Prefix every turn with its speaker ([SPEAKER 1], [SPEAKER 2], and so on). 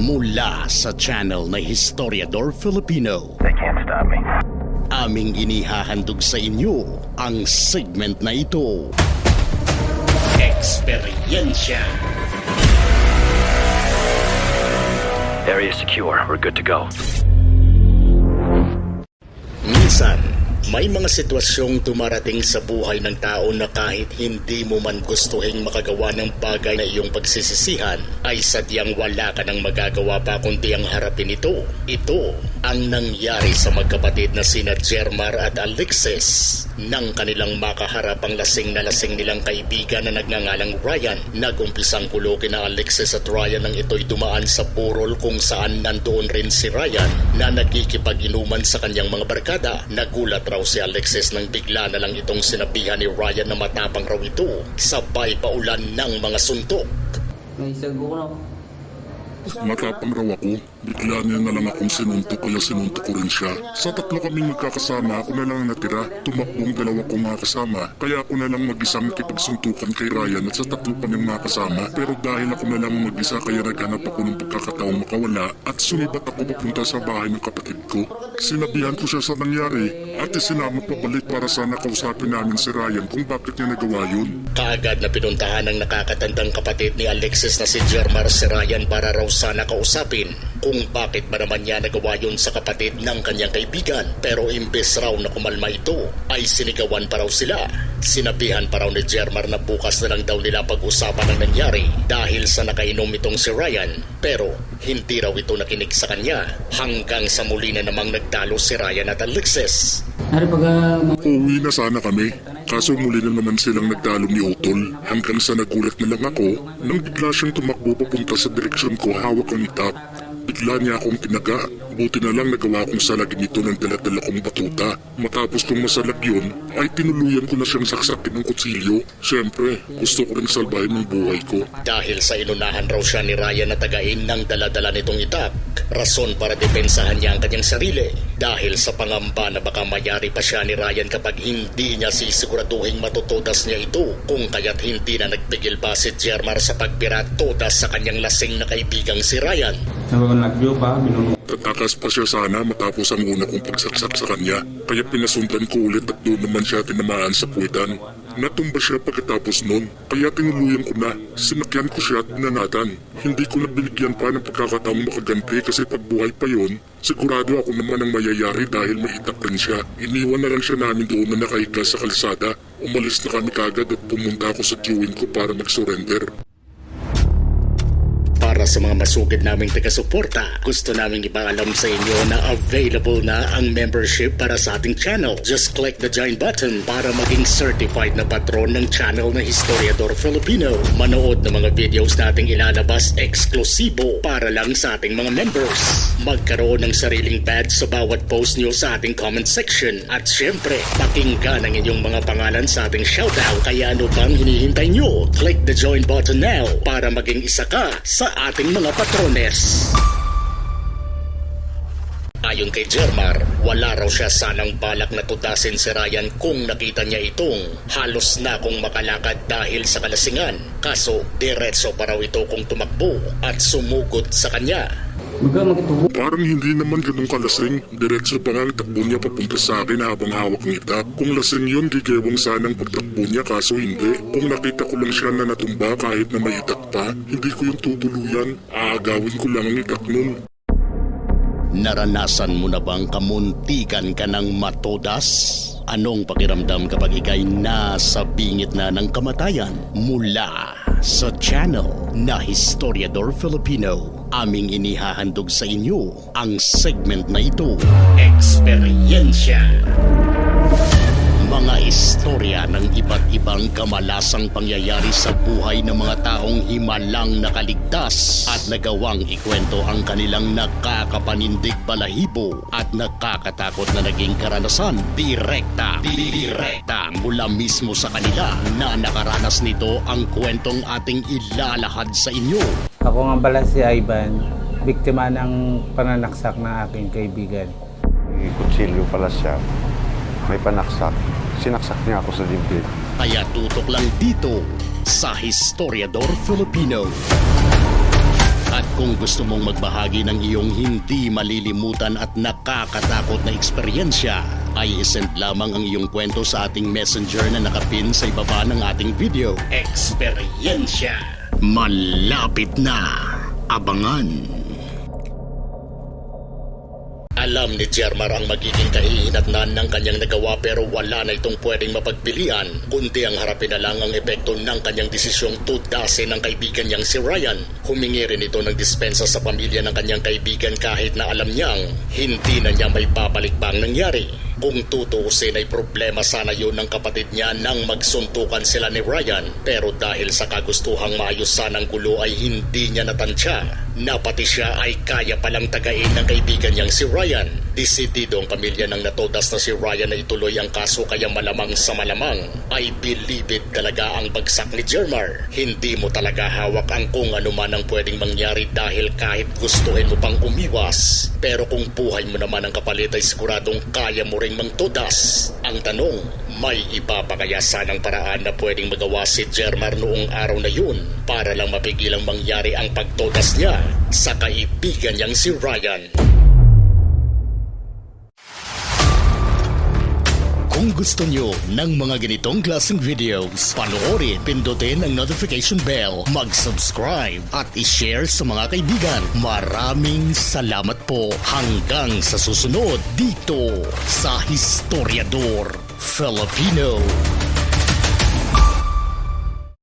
[SPEAKER 1] Mula sa channel na Historiador Filipino,
[SPEAKER 2] They can't stop me.
[SPEAKER 1] aming inihahandog sa inyo ang segment na ito. Eksperyensya.
[SPEAKER 2] Area secure. We're good to go.
[SPEAKER 1] Minsan, may mga sitwasyong dumarating sa buhay ng tao na kahit hindi mo man gustuhin makagawa ng bagay na iyong pagsisisihan, ay sadyang wala ka nang magagawa pa kundi ang harapin ito. Ito ang nangyari sa magkapatid na sina Jermar at Alexis nang kanilang makaharap ang lasing na lasing nilang kaibigan na nagngangalang Ryan. Nagumpisang kulo kina Alexis at Ryan nang ito'y dumaan sa burol kung saan nandoon rin si Ryan na nagkikipag-inuman sa kanyang mga barkada. Nagulat raw si Alexis nang bigla na lang itong sinabihan ni Ryan na matapang raw ito sabay paulan ng mga suntok.
[SPEAKER 3] May sago na.
[SPEAKER 4] Matapang raw ako. Bigla niya na lang akong sinuntok kaya sinuntok ko rin siya. Sa tatlo kaming magkakasama, ako na lang ang natira. Tumakbong dalawa kong mga kasama. Kaya ako na lang mag-isang nakipagsuntukan kay Ryan at sa tatlo pa niyang mga kasama. Pero dahil ako na lang ang mag-isa kaya naghanap ako ng pagkakataong makawala at sumibat ako papunta sa bahay ng kapatid ko. Sinabihan ko siya sa nangyari at isinama pabalik para sana kausapin namin si Ryan kung bakit niya nagawa yun.
[SPEAKER 1] Kaagad na pinuntahan ng nakakatandang kapatid ni Alexis na si Jermar si Ryan para raw sana kausapin kung bakit ba naman niya nagawa yun sa kapatid ng kanyang kaibigan. Pero imbes raw na kumalma ito, ay sinigawan pa raw sila. Sinabihan pa raw ni Jermar na bukas na lang daw nila pag-usapan ang nangyari dahil sa nakainom itong si Ryan. Pero hindi raw ito nakinig sa kanya hanggang sa muli na namang nagtalo si Ryan at Alexis.
[SPEAKER 3] Uh,
[SPEAKER 4] Uuwi na sana kami. Kaso muli na naman silang nagtalo ni Utol hanggang sa nagulat na lang ako nang bigla siyang tumakbo papunta sa direksyon ko hawak ang itap. Bigla niya akong tinaga. Buti na lang nagawa kong salagin ito ng daladala kong batuta. Matapos kong masalag yun, ay tinuluyan ko na siyang saksakin ng kutsilyo. Siyempre, gusto ko rin salbahin ang buhay ko.
[SPEAKER 1] Dahil sa inunahan raw siya ni Ryan na tagain ng daladala nitong itak, rason para depensahan niya ang kanyang sarili. Dahil sa pangamba na baka mayari pa siya ni Ryan kapag hindi niya sisiguraduhin matutudas niya ito kung kaya't hindi na nagpigil pa si Jermar sa pagbirat todas sa kanyang lasing na kaibigang si Ryan.
[SPEAKER 3] nagjo pa, binulong.
[SPEAKER 4] Tatakas pa siya sana matapos ang una kong pagsaksak sa kanya. Kaya pinasundan ko ulit at doon naman siya tinamaan sa puwitan. Natumba siya pagkatapos nun. Kaya tinuluyan ko na. Sinakyan ko siya at nanatan. Hindi ko na binigyan pa ng pagkakataong makaganti kasi pag buhay pa yon, sigurado ako naman ang mayayari dahil may rin siya. Iniwan na lang siya namin doon na nakahiga sa kalsada. Umalis na kami kagad at pumunta ako sa queuing ko para mag-surrender.
[SPEAKER 1] Para sa mga masugid naming taga-suporta, gusto naming ipaalam sa inyo na available na ang membership para sa ating channel. Just click the join button para maging certified na patron ng channel na Historiador Filipino. Manood ng mga videos nating ilalabas eksklusibo para lang sa ating mga members. Magkaroon ng sariling badge sa bawat post nyo sa ating comment section. At syempre, pakinggan ang inyong mga pangalan sa ating shoutout. Kaya ano bang hinihintay nyo? Click the join button now para maging isa ka sa ating mga patrones. Ayon kay Jermar, wala raw siya sanang balak na tudasin si Ryan kung nakita niya itong halos na kung makalakad dahil sa kalasingan. Kaso, diretso pa raw ito kung tumakbo at sumugod sa kanya.
[SPEAKER 3] Baga magitubo.
[SPEAKER 4] Parang hindi naman ganun kalasing. Diretso pa nga ang takbo niya papunta sa akin habang hawak ng itak. Kung lasing yun, gigewang sanang pagtakbo niya kaso hindi. Kung nakita ko lang siya na natumba kahit na may itak pa, hindi ko yung tutuluyan. Aagawin ko lang ang itak nun.
[SPEAKER 1] Naranasan mo na bang kamuntikan ka ng matodas? Anong pakiramdam kapag ikay nasa bingit na ng kamatayan? Mula sa channel na Historiador Filipino, aming inihahandog sa inyo ang segment na ito, Eksperyensya. Mga istorya ng iba't ibang kamalasang pangyayari sa buhay ng mga taong himalang nakaligtas at nagawang ikwento ang kanilang nakakapanindig balahibo at nakakatakot na naging karanasan direkta, direkta mula mismo sa kanila na nakaranas nito ang kwentong ating ilalahad sa inyo.
[SPEAKER 5] Ako nga pala si Ivan, biktima ng pananaksak ng aking kaibigan.
[SPEAKER 6] May kutsilyo pala siya. May panaksak. Sinaksak niya ako sa dibdib.
[SPEAKER 1] Kaya tutok lang dito sa Historiador Filipino. At Kung gusto mong magbahagi ng iyong hindi malilimutan at nakakatakot na eksperyensya, ay isend lamang ang iyong kwento sa ating messenger na nakapin sa ibaba ng ating video. Eksperyensya! Malapit na! Abangan! Alam ni Jermar ang magiging kahihinatnan ng kanyang nagawa pero wala na itong pwedeng mapagpilian kundi ang harapin na lang ang epekto ng kanyang desisyong tudasin ng kaibigan niyang si Ryan. Humingi rin ito ng dispensa sa pamilya ng kanyang kaibigan kahit na alam niyang hindi na niya may babalik pa ang nangyari. Kung tutuusin ay problema sana yun ng kapatid niya nang magsuntukan sila ni Ryan. Pero dahil sa kagustuhang maayos sana ang gulo ay hindi niya natansya na pati siya ay kaya palang tagain ng kaibigan niyang si Ryan. Desidido ang pamilya ng natodas na si Ryan na ituloy ang kaso kaya malamang sa malamang ay bilibid talaga ang bagsak ni Jermar. Hindi mo talaga hawak ang kung ano man ang pwedeng mangyari dahil kahit gustuhin mo pang umiwas. Pero kung buhay mo naman ang kapalit ay siguradong kaya mo ring mangtodas. Ang tanong, may iba pa kaya sanang paraan na pwedeng magawa si Jermar noong araw na yun para lang mapigilang mangyari ang pagtodas niya sa kaibigan niyang si Ryan. Kung gusto nyo ng mga ganitong klaseng videos, panoorin, pindutin ang notification bell, mag-subscribe at i-share sa mga kaibigan. Maraming salamat po hanggang sa susunod dito sa Historiador Filipino.